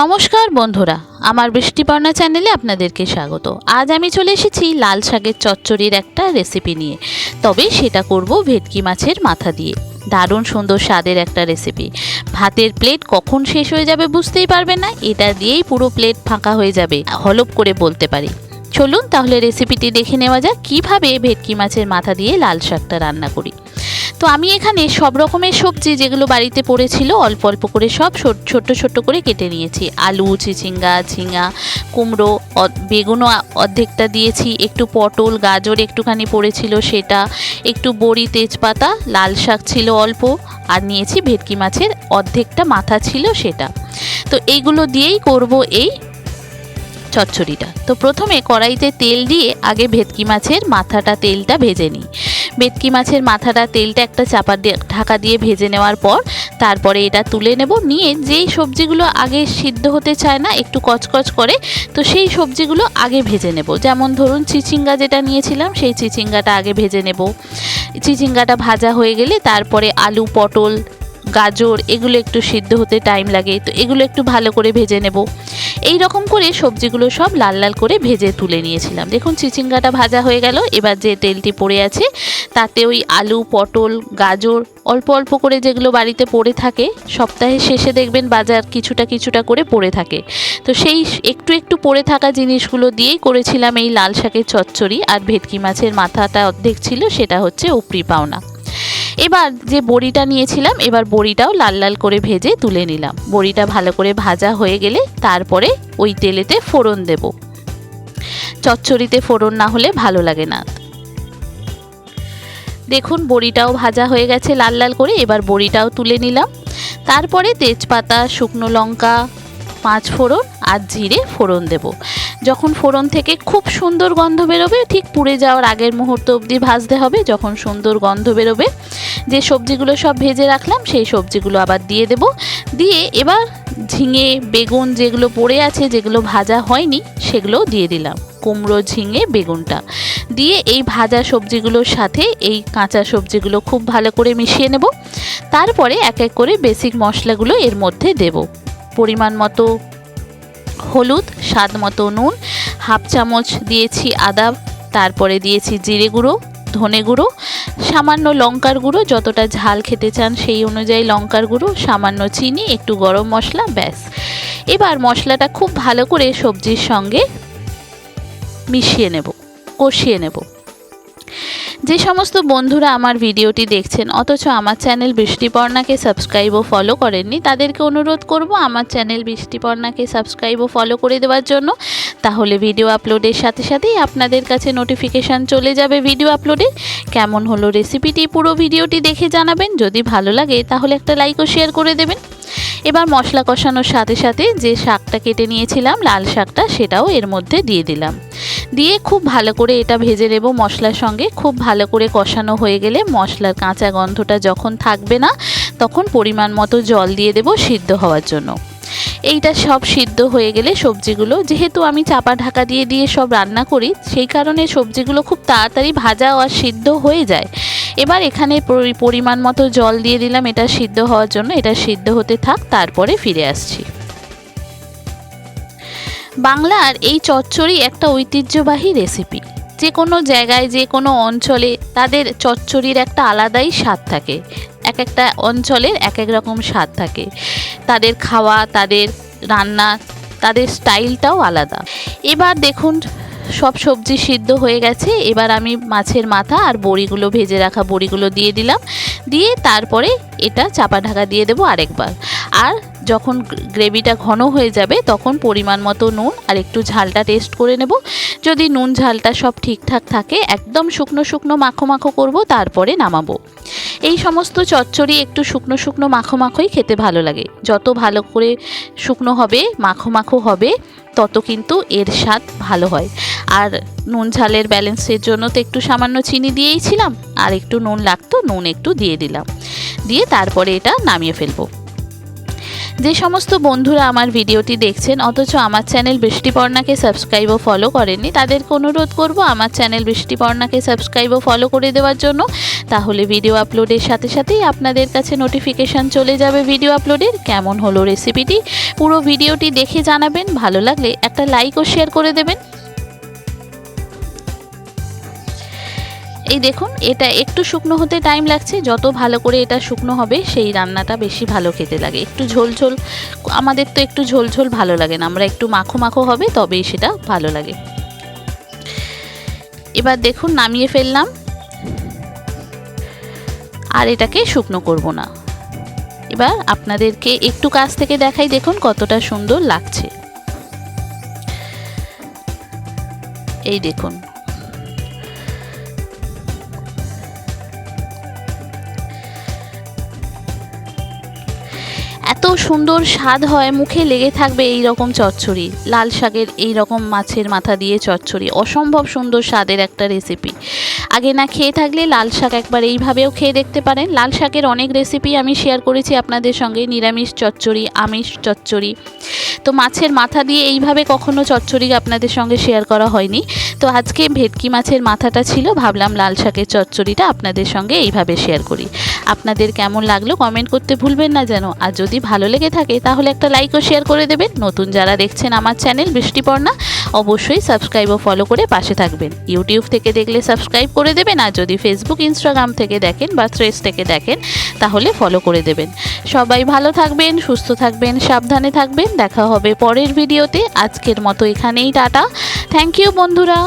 নমস্কার বন্ধুরা, আমার বৃষ্টিপর্ণা চ্যানেলে আপনাদেরকে স্বাগত। আজ আমি চলে এসেছি লাল শাকের চচ্চড়ির একটা রেসিপি নিয়ে। তবে সেটা করব ভেটকি মাছের মাথা দিয়ে। দারুণ সুন্দর স্বাদের একটা রেসিপি ভাতের প্লেট কখন শেষ হয়ে যাবে বুঝতেই পারবেন না, এটা দিয়েই পুরো প্লেট ফাঁকা হয়ে যাবে, হলপ করে বলতে পারি। চলুন তাহলে রেসিপিটি দেখে নেওয়া যাক, কীভাবে ভেটকি মাছের মাথা দিয়ে লাল শাকটা রান্না করি। তো আমি এখানে সব রকমের সবজি যেগুলো বাড়িতে পড়েছিল, অল্প অল্প করে সব ছোট- ছোট্ট ছোট্ট করে কেটে নিয়েছি। আলু, চিচিঙ্গা, ঝিঙা, কুমড়ো বেগুনও অর্ধেকটা দিয়েছি। একটু পটল, গাজর একটুখানি পড়েছিল সেটা, একটু বড়ি, তেজপাতা, লাল শাক ছিল অল্প, আর নিয়েছি ভেটকি মাছের অর্ধেকটা মাথা ছিল সেটা। তো এইগুলো দিয়েই করব এই চচ্চড়িটা। তো প্রথমে কড়াইতে তেল দিয়ে আগে ভেটকি মাছের মাথাটা তেলটা ভেজে নিই। ভেটকি মাছের মাথাটা তেলটা একটা চাপা দিয়ে, ঢাকা দিয়ে ভেজে নেওয়ার পর তারপরে এটা তুলে নেব। নিয়ে যেই সবজিগুলো আগে সিদ্ধ হতে চায় না, একটু কচকচ করে, তো সেই সবজিগুলো আগে ভেজে নেব। যেমন ধরুন চিচিঙ্গা যেটা নিয়েছিলাম, সেই চিচিঙ্গাটা আগে ভেজে নেব। চিচিঙ্গাটা ভাজা হয়ে গেলে তারপরে আলু, পটল গাজর, এগুলো একটু সিদ্ধ হতে টাইম লাগে, তো এগুলো একটু ভালো করে ভেজে নেব। এই রকম করে সবজিগুলো সব লাল লাল করে ভেজে তুলে নিয়েছিলাম। দেখুন, চিচিঙ্গাটা ভাজা হয়ে গেল। এবার যে তেলটি পড়ে আছে, তাতে ওই আলু, পটল, গাজর, অল্প অল্প করে যেগুলো বাড়িতে পড়ে থাকে, সপ্তাহের শেষে দেখবেন বাজার কিছুটা কিছুটা করে পড়ে থাকে। তো সেই একটু একটু পড়ে থাকা জিনিসগুলো দিয়েই করেছিলাম এই লাল শাকের চচ্চড়ি, আর ভেটকি মাছের মাথাটা অর্ধেক ছিল, সেটা হচ্ছে উপরি পাওনা। এবার যে বড়িটা নিয়েছিলাম, এবার বড়িটাও লাল লাল করে ভেজে তুলে নিলাম। বড়িটা ভালো করে ভাজা হয়ে গেলে তারপরে ওই তেলেতে ফোড়ন দেব। চচ্চড়িতে ফোড়ন না হলে ভালো লাগে না। দেখুন, বড়িটাও ভাজা হয়ে গেছে লাল লাল করে, এবার বড়িটাও তুলে নিলাম। তারপরে তেজপাতা, শুকনো লঙ্কা পাঁচ ফোড়ন আর জিরে ফোড়ন দেব। যখন ফোড়ন থেকে খুব সুন্দর গন্ধ বেরোবে, ঠিক পুড়ে যাওয়ার আগের মুহূর্ত অবধি ভাজতে হবে। যখন সুন্দর গন্ধ বেরোবে, যে সবজিগুলো সব ভেজে রাখলাম, সেই সবজিগুলো আবার দিয়ে দেব। দিয়ে এবার ঝিঙে, বেগুন যেগুলো পড়ে আছে, যেগুলো ভাজা হয়নি, সেগুলোও দিয়ে দিলাম। কুমড়ো, ঝিঙে, বেগুনটা। দিয়ে এই ভাজা সবজিগুলোর সাথে এই কাঁচা সবজিগুলো খুব ভালো করে মিশিয়ে নেব। তারপরে এক এক করে বেসিক মশলাগুলো এর মধ্যে দেব। পরিমাণ মতো হলুদ, স্বাদ মতো নুন, হাফ চামচ দিয়েছি আদা, তারপরে দিয়েছি জিরে গুঁড়ো, ধনে গুঁড়ো, সামান্য লঙ্কার গুঁড়ো, যতটা ঝাল খেতে চান সেই অনুযায়ী লঙ্কার গুঁড়ো, সামান্য চিনি, একটু গরম মশলা, ব্যাস। এবার মশলাটা খুব ভালো করে সবজির সঙ্গে মিশিয়ে নেব, কষিয়ে নেব। যে সমস্ত বন্ধুরা আমার ভিডিওটি দেখছেন, অথচ আমার চ্যানেল বৃষ্টিপর্ণাকে সাবস্ক্রাইব ও ফলো করেননি, তাদেরকে অনুরোধ করব আমার চ্যানেল বৃষ্টিপর্ণাকে সাবস্ক্রাইব ও ফলো করে দেওয়ার জন্য। তাহলে ভিডিও আপলোডের সাথে সাথেই আপনাদের কাছে নোটিফিকেশান চলে যাবে ভিডিও আপলোডে কেমন হলো রেসিপিটি পুরো ভিডিওটি দেখে জানাবেন, যদি ভালো লাগে তাহলে একটা লাইক ও শেয়ার করে দেবেন। এবার মশলা কষানোর সাথে সাথে যে শাকটা কেটে নিয়েছিলাম, লাল শাকটা সেটাও এর মধ্যে দিয়ে দিলাম। দিয়ে খুব ভালো করে এটা ভেজে নেব মশলার সঙ্গে। খুব ভালো করে কষানো হয়ে গেলে মশলার কাঁচা গন্ধটা যখন থাকবে না, তখন পরিমাণ মতো জল দিয়ে দেব সিদ্ধ হওয়ার জন্য। এইটা সব সিদ্ধ হয়ে গেলে সবজিগুলো, যেহেতু আমি চাপা ঢাকা দিয়ে দিয়ে সব রান্না করি, সেই কারণে সবজিগুলো খুব তাড়াতাড়ি ভাজা আর সিদ্ধ হয়ে যায়। এবার এখানে পরিমাণ মতো জল দিয়ে দিলাম এটা সিদ্ধ হওয়ার জন্য, এটা সিদ্ধ হতে থাক, তারপরে ফিরে আসছি। বাংলার এই চচ্চড়ি একটা ঐতিহ্যবাহী রেসিপি যে কোনো জায়গায়, যে কোনো অঞ্চলে তাদের চচ্চড়ির একটা আলাদাই স্বাদ থাকে। এক একটা অঞ্চলের এক এক রকম স্বাদ থাকে। তাদের খাওয়া, তাদের রান্না, তাদের স্টাইলটাও আলাদা। এবার দেখুন, সব সবজি সিদ্ধ হয়ে গেছে। এবার আমি মাছের মাথা আর বড়িগুলো ভেজে রাখা বড়িগুলো দিয়ে দিলাম। দিয়ে তারপরে এটা চাপা ঢাকা দিয়ে দেবো আরেকবার। আর যখন গ্রেভিটা ঘন হয়ে যাবে তখন পরিমাণ মতো নুন আর একটু ঝালটা টেস্ট করে নেব। যদি নুন ঝালটা সব ঠিকঠাক থাকে, একদম শুকনো শুকনো মাখো মাখো করব, তারপরে নামাবো। এই সমস্ত চচ্চড়ি একটু শুকনো শুকনো মাখো মাখোই খেতে ভালো লাগে। যত ভালো করে শুকনো হবে, মাখো মাখো হবে, তত কিন্তু এর স্বাদ ভালো হয়। আর নুন ঝালের ব্যালেন্সের জন্য তো একটু সামান্য চিনি দিয়েইছিলাম আর একটু নুন লাগতো, নুন একটু দিয়ে দিলাম। দিয়ে তারপরে এটা নামিয়ে ফেলব। যে সমস্ত বন্ধুরা আমার ভিডিওটি দেখছেন, অথচ আমার চ্যানেল বৃষ্টিপর্ণাকে সাবস্ক্রাইব ও ফলো করেননি, তাদেরকে অনুরোধ করব আমার চ্যানেল বৃষ্টিপর্ণাকে সাবস্ক্রাইব ও ফলো করে দেওয়ার জন্য। তাহলে ভিডিও আপলোডের সাথে সাথেই আপনাদের কাছে নোটিফিকেশান চলে যাবে ভিডিও আপলোডের কেমন হলো রেসিপিটি পুরো ভিডিওটি দেখে জানাবেন, ভালো লাগলে একটা লাইক ও শেয়ার করে দেবেন। এই দেখুন, এটা একটু শুকনো হতে টাইম লাগছে। যত ভালো করে এটা শুকনো হবে, সেই রান্নাটা বেশি ভালো খেতে লাগে। একটু ঝোল ঝোল, আমাদের তো একটু ঝোল ঝোল ভালো লাগে না। আমরা একটু মাখো মাখো হবে, তবেই সেটা ভালো লাগে। এবার দেখুন, নামিয়ে ফেললাম। আর এটাকে শুকনো করব না। এবার আপনাদেরকে একটু কাছ থেকে দেখাই দেখুন, কতটা সুন্দর লাগছে। এই দেখুন। সুন্দর স্বাদ হয়, মুখে লেগে থাকবে এই রকম চচ্চড়ি। লাল শাকের এই রকম মাছের মাথা দিয়ে চচ্চড়ি। অসম্ভব সুন্দর স্বাদের একটা রেসিপি আগে না খেয়ে থাকলে লাল শাক একবার এইভাবেও খেয়ে দেখতে পারেন। লাল শাকের অনেক রেসিপি আমি শেয়ার করেছি আপনাদের সঙ্গে। নিরামিষ চচ্চড়ি, আমিষ চচ্চড়ি। তো মাছের মাথা দিয়ে এইভাবে কখনো চচ্চড়ি আপনাদের সঙ্গে শেয়ার করা হয়নি। তো আজকে ভেটকি মাছের মাথাটা ছিল, ভাবলাম লাল শাকের চচ্চড়িটা আপনাদের সঙ্গে এইভাবে শেয়ার করি। আপনাদের কেমন লাগল কমেন্ট করতে ভুলবেন না যেন, আর যদি ভালো লেগে থাকে তাহলে একটা লাইক ও শেয়ার করে দেবেন। নতুন যারা দেখছেন আমার চ্যানেল বৃষ্টিপর্ণা, অবশ্যই সাবস্ক্রাইব ও ফলো করে পাশে থাকবেন। ইউটিউব থেকে দেখলে সাবস্ক্রাইব করে দেবেন, আর যদি ফেসবুক ইনস্টাগ্রাম থেকে দেখেন বা থ্রেস থেকে দেখেন, তাহলে ফলো করে দেবেন। সবাই ভালো থাকবেন, সুস্থ থাকবেন, সাবধানে থাকবেন। দেখা হবে পরের ভিডিওতে আজকের মতো এখানেই, টাটা। থ্যাংক ইউ বন্ধুরা।